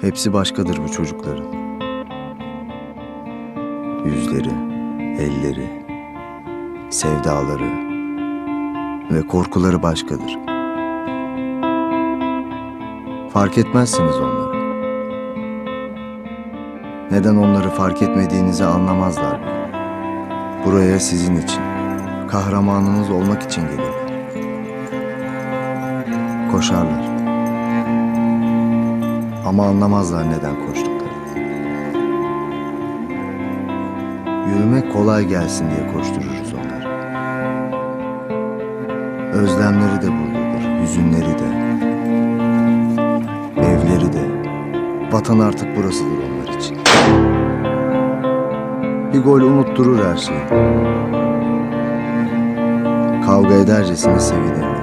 Hepsi başkadır bu çocukların. Yüzleri, elleri, sevdaları ve korkuları başkadır. Fark etmezsiniz onları. Neden onları fark etmediğinizi anlamazlar. Buraya sizin için, kahramanınız olmak için gelirler. Koşarlar. Ama anlamazlar neden koştuklarını. Yürümek kolay gelsin diye koştururuz onları. Özlemleri de buradadır, hüzünleri de. Evleri de. Vatan artık burasıdır onlar için. Bir gol unutturur her şeyi. Kavga edercesine sevinirler.